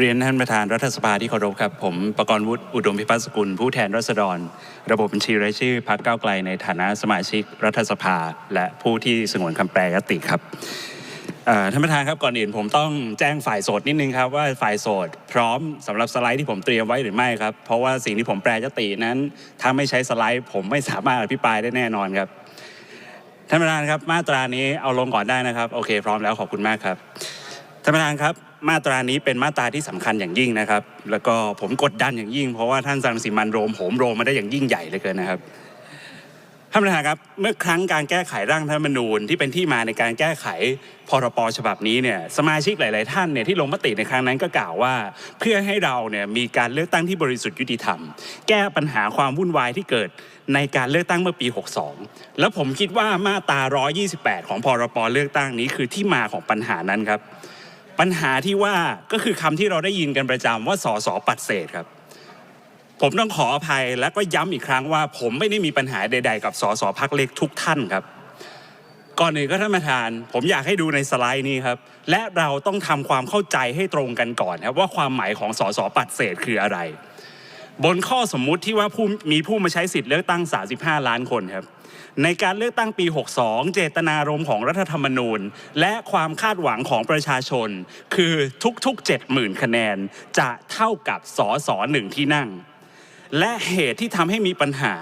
เรียนท่านประธานรัฐสภาที่เคารพครับ ผมประกรณ์วุฒิอุดมพิพัฒน์สกุล ผู้แทนรัษฎร ระบบบัญชีรายชื่อพรรคก้าวไกลในฐานะสมาชิกรัฐสภา และผู้ที่สงวนคำแปรยติครับท่านประธานครับก่อนอื่นผมต้องแจ้งฝ่ายโสดนิดนึงครับว่าฝ่ายโสดพร้อมสำหรับสไลด์ที่ผมเตรียมไว้หรือไม่ครับ เพราะว่าสิ่งที่ผมแปรยตินั้น ถ้าไม่ใช้สไลด์ ผมไม่สามารถอภิปรายได้แน่นอนครับท่านประธานครับมาตรานี้เอาลงก่อนได้นะครับ โอเค พร้อมแล้วขอบคุณมากครับท่านประธานครับ มาตรานี้เป็นมาตราที่สำคัญอย่างยิ่งนะครับ แล้วก็ผมกดดันอย่างยิ่ง เพราะว่าท่านสังสิมันโรมโหมโรมมาได้อย่างยิ่งใหญ่เลยเกินนะครับท่านประธานครับเมื่อครั้งการแก้ไขร่างธรรมนูญที่เป็นที่มาในการแก้ไขพรปฉบับนี้เนี่ยสมาชิกหลาย ๆ ท่านเนี่ยที่ลงมติในครั้งนั้นก็กล่าวว่า เพื่อให้เราเนี่ยมีการเลือกตั้งที่บริสุทธิ์ยุติธรรม แก้ปัญหาความวุ่นวายที่เกิดในการเลือกตั้งเมื่อปี 62 แล้วผมคิดว่ามาตรา 128 ของพรปเลือกตั้งนี้คือที่มาของปัญหานั้นครับ ปัญหาที่ว่าก็คือคำที่เราได้ยินกันประจำว่าสอสอปัดเศษครับ ผมต้องขออภัยและก็ย้ำอีกครั้งว่า ผมไม่ได้มีปัญหาใด ๆ กับสสพักเล็กทุกท่านครับ ก่อนอื่นก็ท่านประธาน ผมอยากให้ดูในสไลด์นี้ครับ และเราต้องทำความเข้าใจให้ตรงกันก่อนครับว่าความหมายของสสปัดเศษคืออะไร บนข้อสมมุติที่ว่าผู้มีผู้มาใช้สิทธิ์เลือกตั้ง 35 ล้านคนครับ ในการเลือกตั้งปี 62 เจตนารมณ์ของรัฐธรรมนูญ และความคาดหวังของประชาชน คือทุกๆ 70,000 คะแนน จะเท่ากับสสหนึ่งที่นั่ง และเหตุที่ทำให้มีปัญหา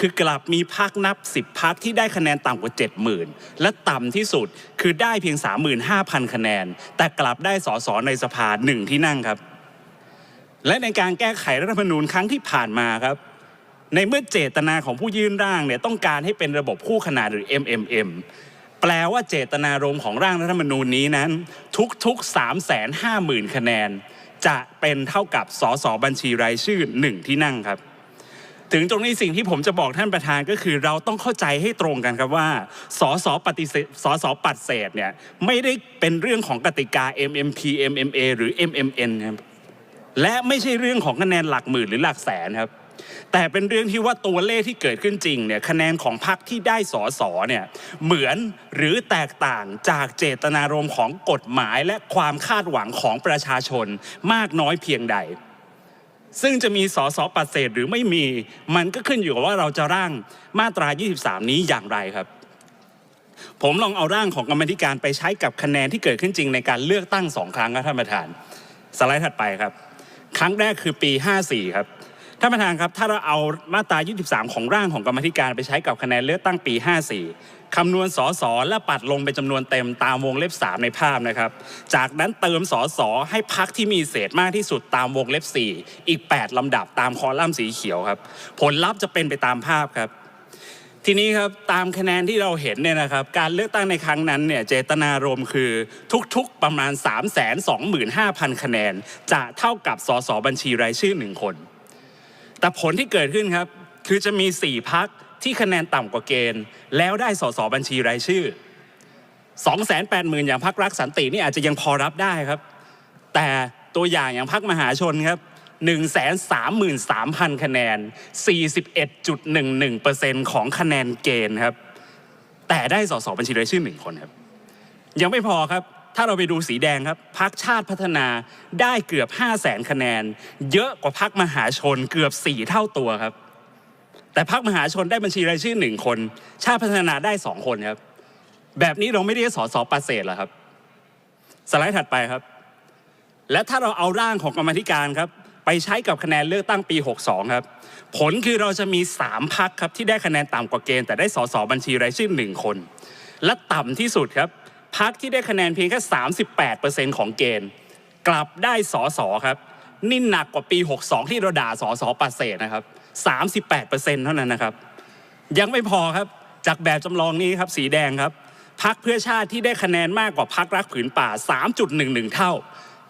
คือกลับมีพักนับ 10พักที่ได้คะแนนต่ำกว่า 70,000 และต่ำที่สุดคือได้เพียง 35,000 คะแนน แต่กลับได้สสในสภาหนึ่งที่นั่งครับ และในการแก้ไขรัฐธรรมนูญครั้งที่ผ่านมาครับ ในเมื่อเจตนาของผู้ยื่นร่างเนี่ยต้องการให้เป็นระบบคู่ขนานหรือ MMM แปลว่าเจตนารมณ์ของร่างรัฐธรรมนูญนี้นั้น ทุกๆ 3 5 0 0 0 0 คะแนน จะเป็นเท่ากับสสบัญชีรายชื่อหนึ่งที่นั่งครับ ถึงตรงนี้สิ่งที่ผมจะบอกท่านประธานก็คือ เราต้องเข้าใจให้ตรงกันครับว่าสสปฏิเสธสสปัดเศษเนี่ยไม่ได้เป็นเรื่องของกติกา MMP MMA หรือ MMN ครับ และไม่ใช่เรื่องของคะแนนหลักหมื่นหรือหลักแสนครับแต่เป็นเรื่องที่ว่าตัวเลขที่เกิดขึ้นจริงเนี่ยคะแนนของพรรคที่ได้สอสอเนี่ยเหมือนหรือแตกต่างจากเจตนารมณ์ของกฎหมายและความคาดหวังของประชาชนมากน้อยเพียงใด ซึ่งจะมีสอสอปัดเศษหรือไม่มีมันก็ขึ้นอยู่กับว่าเราจะร่างมาตรา 23 นี้อย่างไรครับ ผมลองเอาร่างของกรรมธิการไปใช้กับคะแนนที่เกิดขึ้นจริงในการเลือกตั้งสองครั้งครับท่านประธาน สไลด์ถัดไปครับ ครั้งแรกคือปี 54 ครับท่านประธานครับถ้าเราเอามาตรา 23 ของร่างของกรรมธิการไปใช้กับคะแนนเลือกตั้งปี 54 คำนวณสอสอและปัดลงเป็นจำนวนเต็มตามวงเล็บ 3 ในภาพนะครับ จากนั้นเติมสอสอให้พักที่มีเศษมากที่สุดตามวงเล็บ 4 อีก 8 ลำดับตามคอลัมน์สีเขียวครับ ผลลัพธ์จะเป็นไปตามภาพครับ ทีนี้ครับตามคะแนนที่เราเห็นเนี่ยนะครับการเลือกตั้งในครั้งนั้นเนี่ยเจตนารมณ์คือทุกๆประมาณ 3 2 5 0 0 0 คะแนน จะเท่ากับสสบัญชีรายชื่อหนึ่งคน แต่ผลที่เกิดขึ้นครับ คือจะมี 4พักที่คะแนนต่ำกว่าเกณฑ์ แล้วได้สสบัญชีรายชื่อ 280,000 อย่างพักรักสันตินี่อาจจะยังพอรับได้ครับ แต่ตัวอย่างอย่างพักมหาชนครับ 133,000 คะแนน 41.11%ของคะแนนเกณฑ์ครับ แต่ได้สสบัญชีรายชื่อหนึ่งคนครับ ยังไม่พอครับ ถ้าเราไปดูสีแดงครับพักชาติพัฒนาได้เกือบ 5 0 0แสนคะแนน เยอะกว่าพักมหาชนเกือบ 4 เท่าตัวครับ แต่พักมหาชนได้บัญชีรายชื่อหนึ่งคน ชาติพัฒนาได้สองคนครับ แบบนี้เราไม่ได้สอสอปาเศษเหรอครับ สไลด์ถัดไปครับและถ้าเราเอาร่างของกรรมธิการครับ ไปใช้กับคะแนนเลือกตั้งปี 62 ครับ ผลคือเราจะมี 3พักครับที่ได้คะแนนต่ำกว่าเกณฑ์แต่ได้สสบัญชีรายชื่อหนึ่งคน และต่ำที่สุดครับพักที่ได้คะแนนเพียงแค่38%ของเกณฑ์ กลับได้สสครับนี่หนักกว่าปี 62 ที่เราด่าสสปัเศษนะครับ38%เท่านั้นนะครับ ยังไม่พอครับจากแบบจำลองนี้ครับสีแดงครับพักเพื่อชาติที่ได้คะแนนมากกว่าพักรักผืนป่า 3.11 เท่า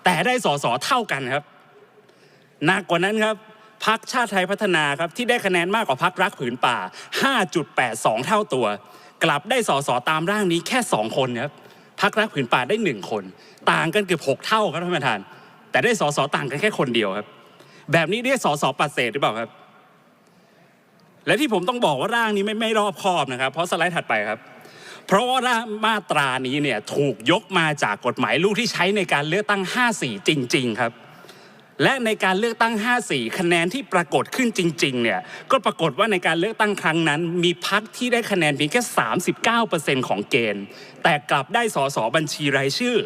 แต่ได้สสเท่ากันครับ หนักกว่านั้นครับพักชาติไทยพัฒนาครับที่ได้คะแนนมากกว่าพักรักผืนป่า 5.82 เท่าตัว กลับได้สอสอตามร่างนี้แค่ 2 คนครับพักรักผืนป่าได้ 1 คน ต่างกันเกือบ 6 เท่าครับท่านประธาน แต่ได้สอสอต่างกันแค่คนเดียวครับ แบบนี้เรียกสสปัดเศษหรือเปล่าครับ และที่ผมต้องบอกว่าร่างนี้ไม่ไม่รอบคอบนะครับ เพราะสไลด์ถัดไปครับ เพราะว่ามาตรานี้เนี่ยถูกยกมาจากกฎหมายลูกที่ใช้ในการเลือกตั้ง 54 จริง ๆ ครับ และในการเลือกตั้ง 54 คะแนนที่ปรากฏขึ้นจริงๆเนี่ยก็ปรากฏว่าในการเลือกตั้งครั้งนั้น มีพักที่ได้คะแนนเพียงแค่ 39%ของเกณฑ์ แต่กลับได้สสบัญชีรายชื่อ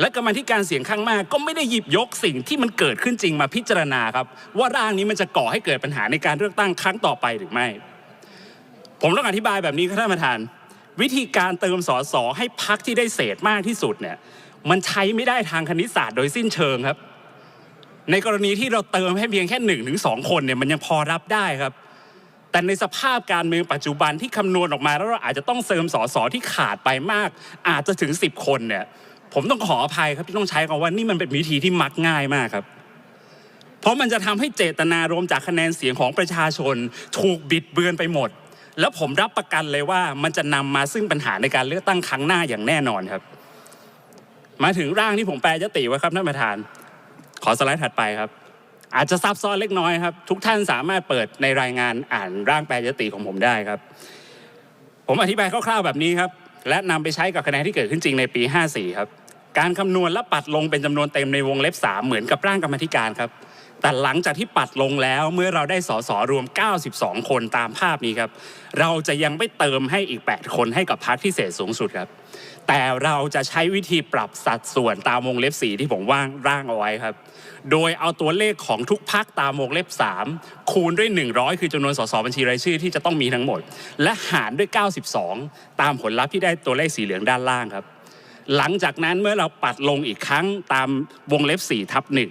และกรรมาธิการเสียงข้างมากก็ไม่ได้หยิบยกสิ่งที่มันเกิดขึ้นจริงมาพิจารณาครับ ว่าร่างนี้มันจะก่อให้เกิดปัญหาในการเลือกตั้งครั้งต่อไปหรือไม่ ผมต้องอธิบายแบบนี้ครับท่านประธาน วิธีการเติมสอสอให้พักที่ได้เศษมากที่สุดเนี่ยมันใช้ไม่ได้ทางคณิตศาสตร์โดยสิ้นเชิงครับ ในกรณีที่เราเติมให้เพียงแค่หนึ่งถึงสองคนเนี่ยมันยังพอรับได้ครับ แต่ในสภาพการเมืองปัจจุบันที่คำนวณออกมาแล้วเราอาจจะต้องเสริมสอสอที่ขาดไปมาก อาจจะถึง 10 คนเนี่ยผมต้องขออภัยครับที่ต้องใช้คำว่านี่มันเป็นวิธีที่มักง่ายมากครับเพราะมันจะทำให้เจตนารมจากคะแนนเสียงของประชาชน ถูกบิดเบือนไปหมด แล้วผมรับประกันเลยว่ามันจะนำมาซึ่งปัญหาในการเลือกตั้งครั้งหน้าอย่างแน่นอนครับ มาถึงร่างที่ผมแปลยติไว้ครับท่านประธาน ขอสไลด์ถัดไปครับ อาจจะซับซ้อนเล็กน้อยครับ ทุกท่านสามารถเปิดในรายงานอ่านร่างแปลยติของผมได้ครับ ผมอธิบายคร่าวๆแบบนี้ครับ และนำไปใช้กับคะแนนที่เกิดขึ้นจริงในปี 54 ครับ การคำนวณและปัดลงเป็นจำนวนเต็มในวงเล็บ 3 เหมือนกับร่างกรรมธิการครับแต่หลังจากที่ปัดลงแล้วเมื่อเราได้สสรวม 92 คนตามภาพนี้ครับ เราจะยังไม่เติมให้อีก 8 คนให้กับพรรคที่เศษสูงสุดครับ แต่เราจะใช้วิธีปรับสัดส่วนตามวงเล็บ4ที่ผมว่างร่างเอาไว้ครับ โดยเอาตัวเลขของทุกพักตามวงเล็บ 3 คูณด้วย 100 คือจำนวนสสบัญชีรายชื่อที่จะต้องมีทั้งหมด และหารด้วย 92 ตามผลลัพธ์ที่ได้ตัวเลขสีเหลืองด้านล่างครับ หลังจากนั้นเมื่อเราปัดลงอีกครั้งตามวงเล็บ4ทับหนึ่ง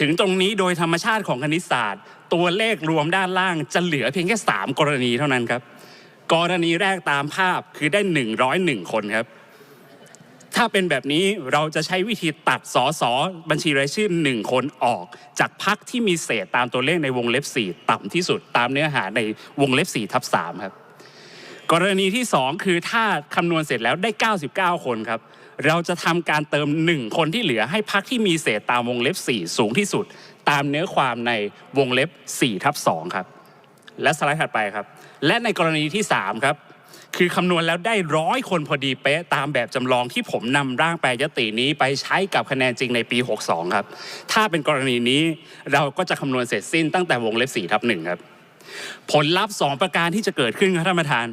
ถึงตรงนี้โดยธรรมชาติของคณิตศาสตร์ ตัวเลขรวมด้านล่างจะเหลือเพียงแค่ 3 กรณีเท่านั้นครับ กรณีแรกตามภาพคือได้ 101 คนครับ ถ้าเป็นแบบนี้เราจะใช้วิธีตัดสอสอบัญชีรายชื่อหนึ่งคนออก จากพักที่มีเศษตามตัวเลขในวงเล็บ 4 ต่ำที่สุดตามเนื้อหาในวงเล็บ4ทับ3ครับกรณีที่ 2 คือถ้าคำนวณเสร็จแล้วได้ 99 คนครับ เราจะทำการเติม 1 คนที่เหลือให้พักที่มีเศษตามวงเล็บ 4 สูงที่สุด ตามเนื้อความในวงเล็บ4ทับ2ครับ และสไลด์ถัดไปครับ และในกรณีที่ 3 ครับ คือคำนวณแล้วได้ร้อยคนพอดีเป๊ะตามแบบจำลองที่ผมนำร่างแปรยตินี้ไปใช้กับคะแนนจริงในปี 62 ครับ ถ้าเป็นกรณีนี้เราก็จะคำนวณเสร็จสิ้นตั้งแต่วงเล็บ4ทับ1ครับ ผลลัพธ์ 2 ประการที่จะเกิดขึ้นครับท่านประธาน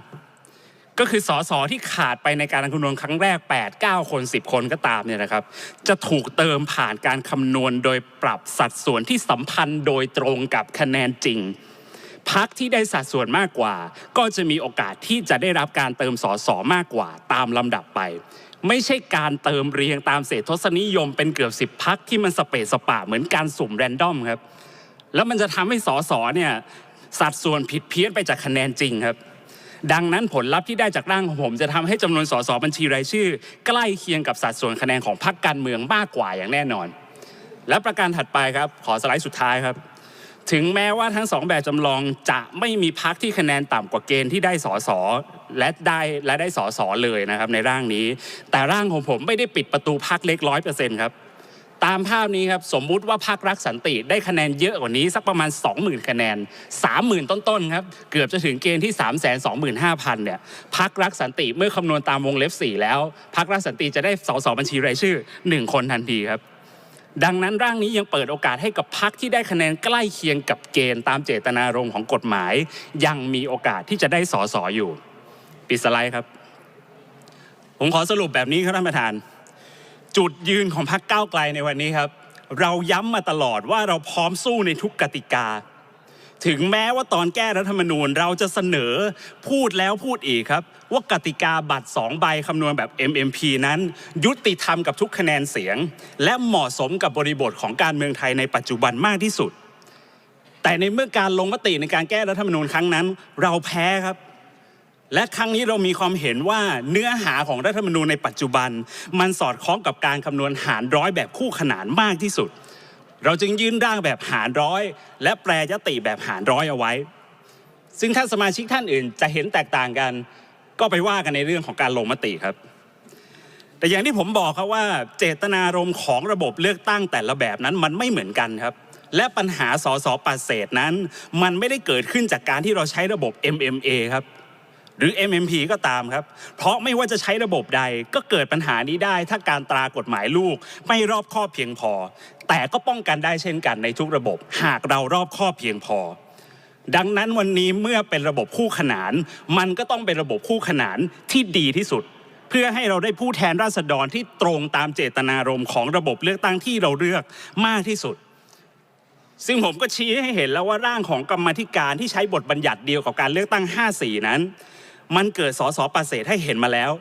ก็คือสสที่ขาดไปในการคำนวณครั้งแรก 8 9 คน 10 คนก็ตามเนี่ยนะครับ จะถูกเติมผ่านการคำนวณโดยปรับสัดส่วนที่สัมพันธ์โดยตรงกับคะแนนจริง พักที่ได้สัดส่วนมากกว่า ก็จะมีโอกาสที่จะได้รับการเติมสอสอมากกว่าตามลำดับไป ไม่ใช่การเติมเรียงตามเศษฐศนิยมเป็นเกือบสิบพักที่มันสเปซสปะเหมือนการสุ่มแรนดอมครับ แล้วมันจะทำให้สอสอเนี่ยสัดส่วนผิดเพี้ยนไปจากคะแนนจริงครับดังนั้นผลลัพธ์ที่ได้จากร่างของผม จะทำให้จำนวนสสบัญชีรายชื่อ ใกล้เคียงกับสัดส่วนคะแนนของพรรคการเมืองมากกว่าอย่างแน่นอน และประการถัดไปครับ ขอสไลด์สุดท้ายครับ ถึงแม้ว่าทั้งสองแบบจำลองจะไม่มีพักที่คะแนนต่ำกว่าเกณฑ์ที่ได้สอสอและได้และได้สอสอเลยนะครับในร่างนี้ แต่ร่างของผมไม่ได้ปิดประตูพักเล็กร้อยเปอร์เซ็นต์ครับตามภาพนี้ครับสมมุติว่าพรรครักสันติได้คะแนนเยอะกว่านี้สักประมาณ 20,000 คะแนน 30,000 ต้นๆครับเกือบจะถึงเกณฑ์ที่ 325,000เนี่ยพรรครักสันติเมื่อคำนวณตามวงเล็บ 4 แล้วพรรครักสันติจะได้สสบัญชีรายชื่อ 1 คนทันทีครับ ดังนั้นร่างนี้ยังเปิดโอกาสให้กับพรรคที่ได้คะแนนใกล้เคียงกับเกณฑ์ตามเจตนารมณ์ของกฎหมาย ยังมีโอกาสที่จะได้สอสออยู่ปิดสไลด์ครับ ผมขอสรุปแบบนี้ครับท่านประธาน จุดยืนของพรรคก้าวไกลในวันนี้ครับ เราย้ำมาตลอดว่าเราพร้อมสู้ในทุกกติกา ถึงแม้ว่าตอนแก้รัฐธรรมนูญเราจะเสนอพูดแล้วพูดอีกครับ ว่ากติกาบัตร 2 ใบคำนวณแบบ MMP นั้น ยุติธรรมกับทุกคะแนนเสียง และเหมาะสมกับบริบทของการเมืองไทยในปัจจุบันมากที่สุด แต่ในเมื่อการลงมติในการแก้รัฐธรรมนูญครั้งนั้น เราแพ้ครับ และครั้งนี้เรามีความเห็นว่าเนื้อหาของรัฐธรรมนูญในปัจจุบัน มันสอดคล้องกับการคำนวณหารร้อยแบบคู่ขนานมากที่สุด เราจึงยื่นร่างแบบหารร้อย และแปรยติแบบหารร้อยเอาไว้ ซึ่งท่านสมาชิกท่านอื่นจะเห็นแตกต่างกัน ก็ไปว่ากันในเรื่องของการลงมติครับ แต่อย่างที่ผมบอกครับว่า เจตนารมณ์ของระบบเลือกตั้งแต่ละแบบนั้นมันไม่เหมือนกันครับ และปัญหาสสปัดเศษนั้น มันไม่ได้เกิดขึ้นจากการที่เราใช้ระบบ MMA ครับ หรือ MMP ก็ตามครับ เพราะไม่ว่าจะใช้ระบบใดก็เกิดปัญหานี้ได้ ถ้าการตรากฎหมายลูก ไม่รอบคอบเพียงพอ แต่ก็ป้องกันได้เช่นกันในทุกระบบ หากเรารอบคอบเพียงพอ ดังนั้นวันนี้เมื่อเป็นระบบคู่ขนาน มันก็ต้องเป็นระบบคู่ขนานที่ดีที่สุด เพื่อให้เราได้ผู้แทนราษฎรที่ตรงตามเจตนารมณ์ของระบบเลือกตั้งที่เราเลือกมากที่สุดซึ่งผมก็ชี้ให้เห็นแล้วว่าร่างของกรรมธิการที่ใช้บทบัญญัติเดียวกับการเลือกตั้ง 54 นั้น มันเกิดสสประเสริฐให้เห็นมาแล้ว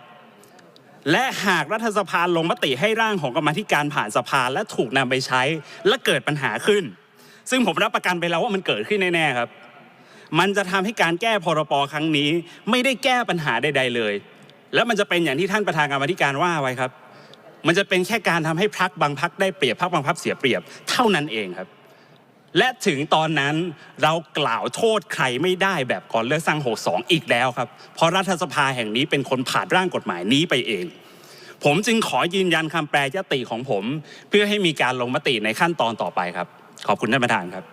และหากรัฐสภาลงมติให้ร่างของกรรมธิการผ่านสภาและถูกนำไปใช้ และเกิดปัญหาขึ้น ซึ่งผมรับประกันไปแล้วว่ามันเกิดขึ้นแน่ๆครับ มันจะทำให้การแก้พรปครั้งนี้ ไม่ได้แก้ปัญหาใด ๆเลย แล้วมันจะเป็นอย่างที่ท่านประธานกรรมธิการว่าไว้ครับ มันจะเป็นแค่การทำให้พักบางพักได้เปรียบพักบางพักเสียเปรียบเท่านั้นเองครับ และถึงตอนนั้นเรากล่าวโทษใครไม่ได้แบบก่อนเลือกตั้ง62 อีกแล้วครับ เพราะรัฐสภาแห่งนี้เป็นคนผ่านร่างกฎหมายนี้ไปเอง ผมจึงขอยืนยันคำแปลยติของผม เพื่อให้มีการลงมติในขั้นตอนต่อไปครับ ขอบคุณท่านประธานครับ